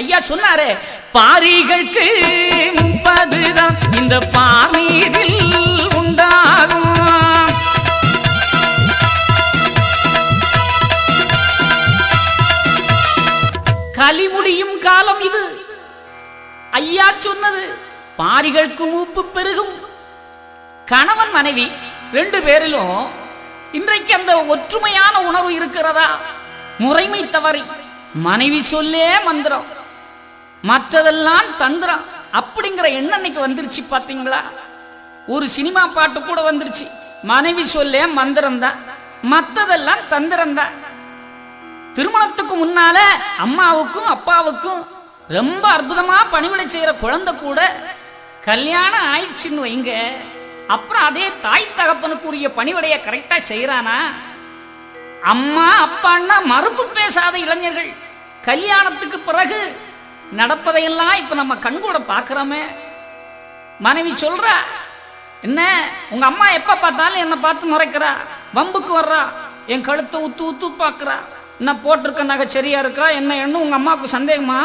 ஐயா சொன்னாரே பாரிகளுக்கு முப்பதுதான் இந்த பாமீதில் உண்டாகும். களிமுடியும் காலம் இது. ஐயா சொன்னது பாரிகளுக்கு மூப்பு பெருகும். கணவன் மனைவி ரெண்டு பேரிலும் இன்றைக்கு அந்த ஒற்றுமையான உணர்வு இருக்கிறதா? முறைமை தவறி மனைவி சொல்லே மந்திரம். மற்றதெல்லாம் தந்திரம் அப்படிங்கிற எண்ணம் இன்னைக்கு வந்துருச்சு பாத்தீங்களா ஒரு சினிமா பாட்டு கூட வந்துருச்சு. மனைவி சொல்ல மந்திரம் தான் மற்றதெல்லாம் தந்திரம் தான் திருமணத்துக்கு முன்னால அம்மாவுக்கும் அப்பாவுக்கும் ரொம்ப அற்புதமா பணிவிடை செய்யற குழந்தை கூட கல்யாணம் ஆயிடுச்சுன்னு வைங்க. அப்புறம் அதே தாய் தகப்பனுக்குரிய பணிவிடைய கரெக்டா செய்யறானா? அம்மா அப்பான்னா மறுப்பு பேசாத இளைஞர்கள். கல்யாணத்துக்கு பிறகு நடப்பதையெல்லாம் இப்ப நம்ம கண்கூட பாக்குறோமே மனைவி சொல்கிறா என்ன உங்க அம்மா எப்ப பார்த்தாலும் என்ன பார்த்து முறைக்கிறா வம்புக்கு வர்றா என் கழுத்தை உத்து உத்து பாக்குறா என்ன போட்டிருக்க நகை சரியா இருக்கா என்ன என்ன உங்க அம்மாவுக்கு சந்தேகமா?